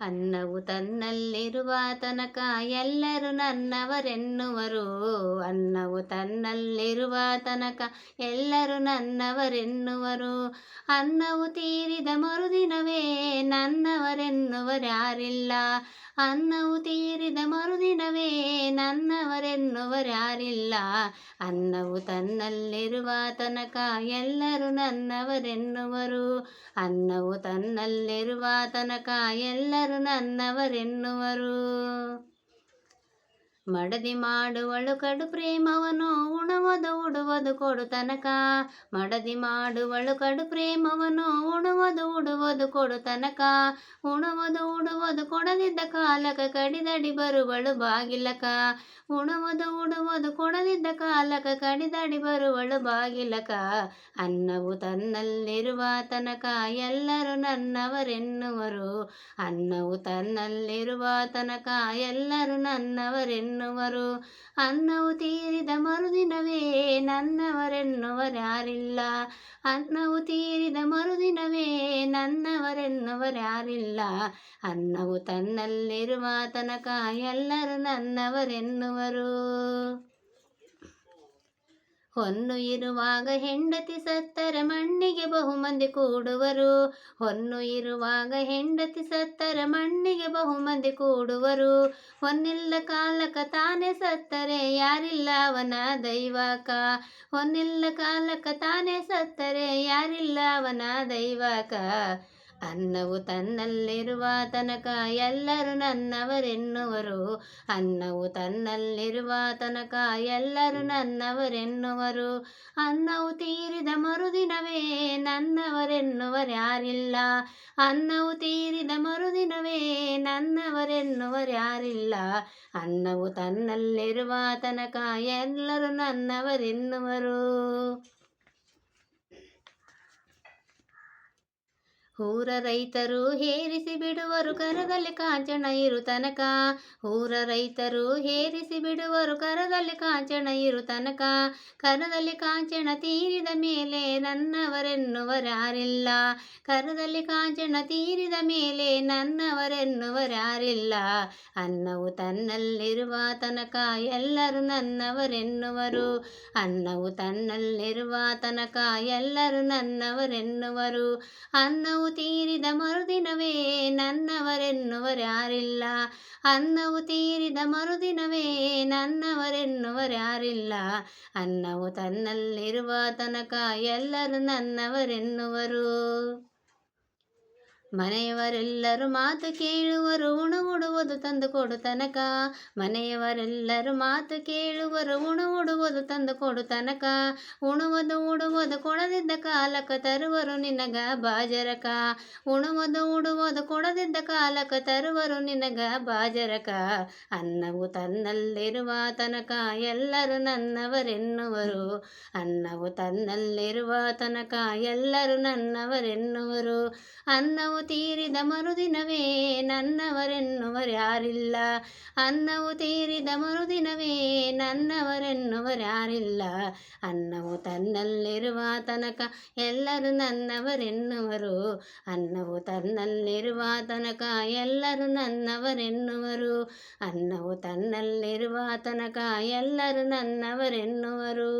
ಅನ್ನವು ತನ್ನಲ್ಲಿರುವ ತನಕ ಎಲ್ಲರೂ ನನ್ನವರೆನ್ನುವರು. ಅನ್ನವು ತನ್ನಲ್ಲಿರುವ ತನಕ ಎಲ್ಲರೂ ನನ್ನವರೆನ್ನುವರು. ಅನ್ನವು ತೀರಿದ ಮರುದಿನವೇ ನನ್ನವರೆನ್ನುವರ್ಯಾರಿಲ್ಲ ಅನ್ನವು ತೀರಿದ ಮರುದಿನವೇ ನನ್ನವರೆನ್ನುವರ್ಯಾರಿಲ್ಲ ಅನ್ನವು ತನ್ನಲ್ಲಿರುವ ತನಕ ಎಲ್ಲರೂ ನನ್ನವರೆನ್ನುವರು. ಅನ್ನವು ತನ್ನಲ್ಲಿರುವ ತನಕ ಎಲ್ಲರೂ ನನ್ನವರೆನ್ನುವರು. ಮಡದಿ ಮಾಡುವಳು ಕಡು ಪ್ರೇಮವನು, ಉಣವದು ಉಡುವುದು ಕೊಡು ತನಕ. ಮಡದಿ ಮಾಡುವಳು ಕಡು ಪ್ರೇಮವನು, ಉಣವದು ಉಡುವುದು ಕೊಡು ತನಕ. ಉಣವದು ಉಡುವುದು ಕೊಡದಿದ್ದ ಕಾಲಕ, ಕಡಿದಡಿ ಬರುವಳು ಬಾಗಿಲಕ. ಉಣವದು ಉಡುವುದು ಕೊಡದಿದ್ದ ಕಾಲಕ, ಕಡಿದಡಿ ಬರುವಳು ಬಾಗಿಲಕ. ಅನ್ನವು ತನ್ನಲ್ಲಿರುವ ತನಕ, ಎಲ್ಲರೂ ನನ್ನವರೆನ್ನುವರು. ಅನ್ನವು ತನ್ನಲ್ಲಿರುವ ತನಕ, ಎಲ್ಲರೂ ನನ್ನವರೆನ್ನುವರು ಅನ್ನವು ತೀರಿದ ಮರುದಿನವೇ ನನ್ನವರೆನ್ನುವರ್ಯಾರಿಲ್ಲ. ಅನ್ನವು ತೀರಿದ ಮರುದಿನವೇ ನನ್ನವರೆನ್ನುವರ್ಯಾರಿಲ್ಲ. ಅನ್ನವು ತನ್ನಲ್ಲಿರುವ ತನಕ ಎಲ್ಲರೂ ನನ್ನವರೆನ್ನುವರು. ಹೊನ್ನು ಇರುವಾಗ ಹೆಂಡತಿ ಸತ್ತರ ಮಣ್ಣಿಗೆ ಬಹುಮಂದಿ ಕೂಡುವರು. ಹೊನ್ನು ಇರುವಾಗ ಹೆಂಡತಿ ಸತ್ತರ ಮಣ್ಣಿಗೆ ಬಹುಮಂದಿ ಕೂಡುವರು. ಹೊನ್ನಿಲ್ಲ ಕಾಲಕ ತಾನೇ ಸತ್ತರೆ, ಯಾರಿಲ್ಲ ಅವನ ದೈವಕ. ಹೊನ್ನಿಲ್ಲ ಕಾಲಕ ತಾನೇ ಸತ್ತರೆ, ಯಾರಿಲ್ಲ ಅವನ ದೈವಕ. ಅನ್ನವು ತನ್ನಲ್ಲಿರುವ ತನಕ ಎಲ್ಲರೂ ನನ್ನವರೆನ್ನುವರು. ಅನ್ನವು ತನ್ನಲ್ಲಿರುವ ತನಕ ಎಲ್ಲರೂ ನನ್ನವರೆನ್ನುವರು. ಅನ್ನವು ತೀರಿದ ಮರುದಿನವೇ ನನ್ನವರೆನ್ನುವರ್ಯಾರಿಲ್ಲ. ಅನ್ನವು ತೀರಿದ ಮರುದಿನವೇ ನನ್ನವರೆನ್ನುವರ್ಯಾರಿಲ್ಲ. ಅನ್ನವು ತನ್ನಲ್ಲಿರುವ ತನಕ ಎಲ್ಲರೂ ನನ್ನವರೆನ್ನುವರು. ಊರ ರೈತರು ಹೇರಿಸಿ ಬಿಡುವರು ಕರದಲ್ಲಿ ಕಾಂಚನ ಇರು ತನಕ. ಊರ ರೈತರು ಹೇರಿಸಿ ಬಿಡುವರು ಕರದಲ್ಲಿ ಕಾಂಚನ ಇರು ತನಕ. ಕರದಲ್ಲಿ ಕಾಂಚನ ತೀರಿದ ಮೇಲೆ ನನ್ನವರೆನ್ನುವರಾರಿಲ್ಲ. ಕರದಲ್ಲಿ ಕಾಂಚನ ತೀರಿದ ಮೇಲೆ ನನ್ನವರೆನ್ನುವರಾರಿಲ್ಲ. ಅನ್ನವು ತನ್ನಲ್ಲಿರುವ ತನಕ ಎಲ್ಲರೂ ನನ್ನವರೆನ್ನುವರು. ಅನ್ನವು ತನ್ನಲ್ಲಿರುವ ತನಕ ಎಲ್ಲರೂ ನನ್ನವರೆನ್ನುವರು. ಅನ್ನವು ತೀರಿದ ಮರುದಿನವೇ ನನ್ನವರೆನ್ನುವರ್ಯಾರಿಲ್ಲ ಅನ್ನವು ತೀರಿದ ಮರುದಿನವೇ ನನ್ನವರೆನ್ನುವರ್ಯಾರಿಲ್ಲ ಅನ್ನವು ತನ್ನಲ್ಲಿರುವ ತನಕ ಎಲ್ಲರೂ ನನ್ನವರೆನ್ನುವರು. ಮನೆಯವರೆಲ್ಲರೂ ಮಾತು ಕೇಳುವರು, ಉಣುವುಡುವುದು ತಂದು ಕೊಡು ತನಕ. ಮನೆಯವರೆಲ್ಲರೂ ಮಾತು ಕೇಳುವರು, ಉಣುವುಡುವುದು ತಂದು ಕೊಡು ತನಕ. ಉಣುವುದು, ಉಡುವುದು ಕೊಡದಿದ್ದ ಕಾಲಕ ತರುವರು ನಿನಗ ಬಾಜರಕ. ಉಣುವುದು, ಉಡುವುದು ಕೊಡದಿದ್ದ ಕಾಲಕ ತರುವರು ನಿನಗ ಬಾಜರಕ. ಅನ್ನವು ತನ್ನಲ್ಲಿರುವ ತನಕ, ಎಲ್ಲರೂ ನನ್ನವರೆನ್ನುವರು. ಅನ್ನವು ತನ್ನಲ್ಲಿರುವ ತನಕ, ಎಲ್ಲರೂ ನನ್ನವರೆನ್ನುವರು. ಅನ್ನವು ತೀರಿದ ಮರುದಿನವೇ ನನ್ನವರೆನ್ನುವರ್ಯಾರಿಲ್ಲ ಅನ್ನವು ತೀರಿದ ಮರುದಿನವೇ ನನ್ನವರೆನ್ನುವರ್ಯಾರಿಲ್ಲ ಅನ್ನವು ತನ್ನಲ್ಲಿರುವ ತನಕ ಎಲ್ಲರೂ ನನ್ನವರೆನ್ನುವರು. ಅನ್ನವು ತನ್ನಲ್ಲಿರುವ ತನಕ ಎಲ್ಲರೂ ನನ್ನವರೆನ್ನುವರು. ಅನ್ನವು ತನ್ನಲ್ಲಿರುವ ತನಕ ಎಲ್ಲರೂ ನನ್ನವರೆನ್ನುವರು.